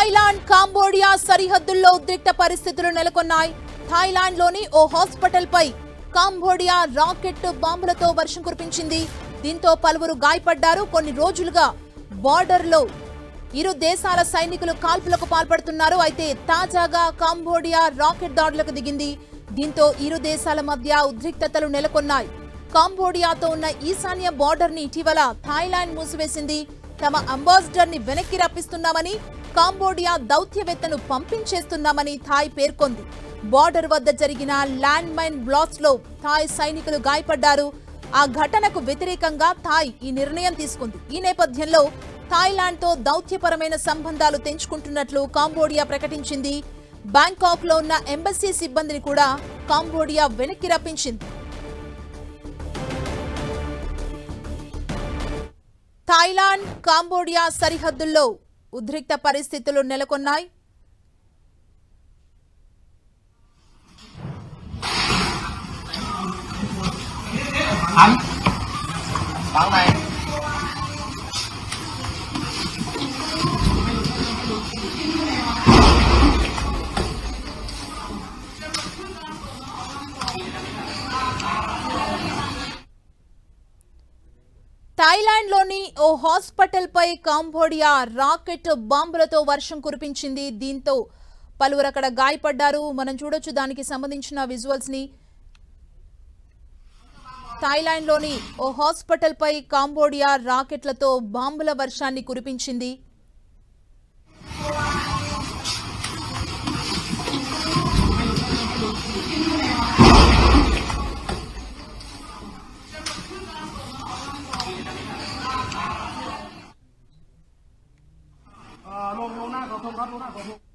Thailand Cambodia సరిహద్దుల్లో ఉద్రిక్త పరిస్థితులు నెలకొన్నాయి. థాయిలాండ్లోని ఓ హాస్పిటల్ పై కాంబోడియా రాకెట్ బాంబులతో వర్షం కురిపించింది. దీంతో పలువురు గాయపడ్డారు. కొన్ని రోజులుగా బార్డర్లో ఇరు దేశాల సైనికులు కాల్పులకు పాల్పడుతున్నారు. అయితే తాజాగా కాంబోడియా రాకెట్ దాడులకు దిగింది. దీంతో ఇరు దేశాల మధ్య ఉద్రిక్తతలు నెలకొన్నాయి. కాంబోడియాతో ఉన్న ఈశాన్య బార్డర్ని ఇటీవల థాయిలాండ్ మూసివేసింది. తమ అంబాసిడర్ని వెనక్కి రప్పిస్తున్నామని కాంబోడియా దౌత్యవేత్తను పంపించేస్తున్నామని థాయ్ పేర్కొంది. బార్డర్ వద్ద జరిగిన ల్యాండ్ మైన్ బ్లాస్ట్లో థాయ్ సైనికులు గాయపడ్డారు. ఆ ఘటనకు వ్యతిరేకంగా థాయ్ ఈ నిర్ణయం తీసుకుంది. ఈ నేపథ్యంలో థాయిలాండ్తో దౌత్యపరమైన సంబంధాలు తెంచుకుంటున్నట్లు కాంబోడియా ప్రకటించింది. బ్యాంకాక్లో ఉన్న ఎంబసీ సిబ్బందిని కూడా కాంబోడియా వెనక్కి రప్పించింది. థాయిలాండ్ కాంబోడియా సరిహద్దుల్లో ఉద్రిక్త పరిస్థితులు నెలకొన్నాయి. Anh này థాయిలాండ్లోని ఓ హాస్పిటల్పై కాంబోడియా రాకెట్ బాంబులతో వర్షం కురిపించింది. దీంతో పలువురు అక్కడ గాయపడ్డారు. మనం చూడొచ్చు దానికి సంబంధించిన విజువల్స్ని. థాయిలాండ్లోని ఓ హాస్పిటల్పై కాంబోడియా రాకెట్లతో బాంబుల వర్షాన్ని కురిపించింది. Ờ, lô, lô na cầu thôngครับลงห